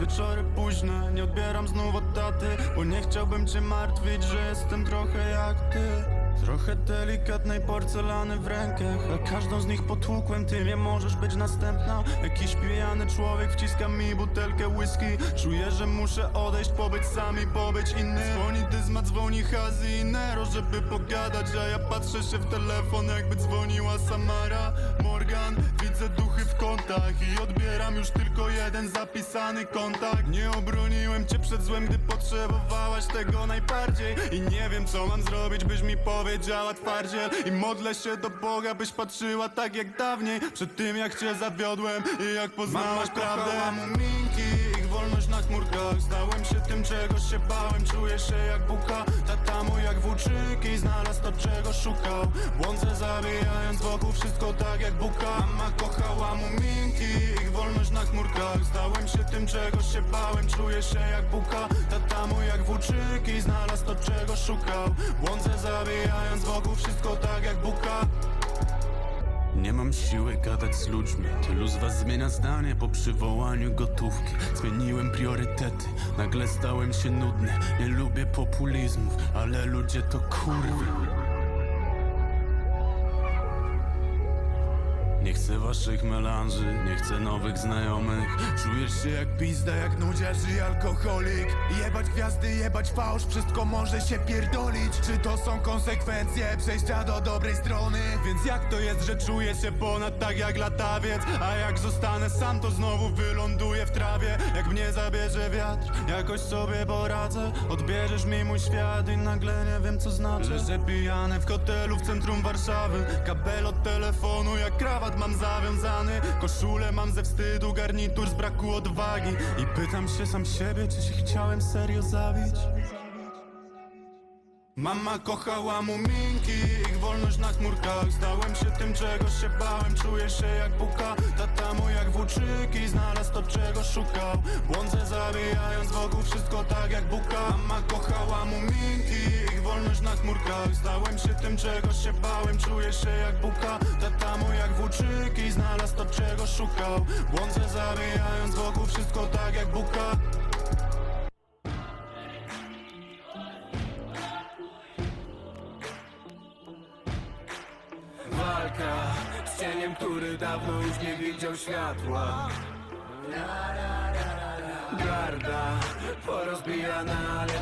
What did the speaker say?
Wieczory późne, nie odbieram znów od taty Bo nie chciałbym cię martwić, że jestem trochę jak ty. Trochę delikatnej porcelany w rękach A każdą z nich potłukłem, ty nie możesz być następna. Jakiś pijany człowiek wciska mi butelkę whisky. Czuję, że muszę odejść, pobyć sami, pobyć inny. Dzwoni Dyzma, dzwoni Hazy i Nero, żeby pogadać A ja patrzę się w telefon, jakby dzwoniła Samara. Morgan, kątach I odbieram już tylko jeden zapisany kontakt. Nie obroniłem cię przed złem, gdy potrzebowałaś tego najbardziej. I nie wiem co mam zrobić, byś mi powiedziała twardziej I modlę się do Boga, byś patrzyła tak jak dawniej. Przed tym jak cię zawiodłem i jak poznałaś prawdę. muminki, ich wolność na chmurkach Stałem się tym, czego się bałem, czuję się jak buka. Tata mój jak włóczyki, znalazł to czego szukał. Błądzę zabijając wokół wszystko tak jak buka. Mama kochała muminki, ich wolność na chmurkach Stałem się tym, czego się bałem, czuję się jak buka. Tata mój jak włóczyki, znalazł to czego szukał. Błądzę zabijając wokół wszystko tak jak nie mam siły gadać z ludźmi. Tylu z was zmienia zdanie po przywołaniu gotówki. Zmieniłem priorytety, nagle stałem się nudny. Nie lubię populizmów, ale ludzie to kurwy. Nie chcę waszych melanży, nie chcę nowych znajomych Czujesz się jak pizda, jak nudziarz i alkoholik? Jebać gwiazdy, jebać fałsz, wszystko może się pierdolić. Czy to są konsekwencje przejścia do dobrej strony? Więc jak to jest, że czuję się ponad tak jak latawiec? A jak zostanę sam, to znowu wyląduję w trawie mnie zabierze wiatr, jakoś sobie poradzę. Odbierzesz mi mój świat i nagle nie wiem co znaczy. Leżę pijany w hotelu w centrum Warszawy. Kabel od telefonu, jak krawat mam zawiązany. Koszulę mam ze wstydu, garnitur z braku odwagi. I pytam się sam siebie, czy się chciałem serio zabić Mama kochała muminki, ich wolność na chmurkach. Stałem się tym, czego się bałem, czuję się jak buka. Tata mój jak włóczyki, znalazł to, czego szukał. Błądzę zabijając wokół wszystko tak jak buka. Mama kochała muminki, ich wolność na chmurkach. Stałem się tym, czego się bałem, czuję się jak buka. Tata mój jak włóczyki, znalazł to, czego szukał. Błądzę zabijając wokół wszystko tak jak buka Walka z cieniem, który dawno już nie widział światła. Garda porozbijana, ale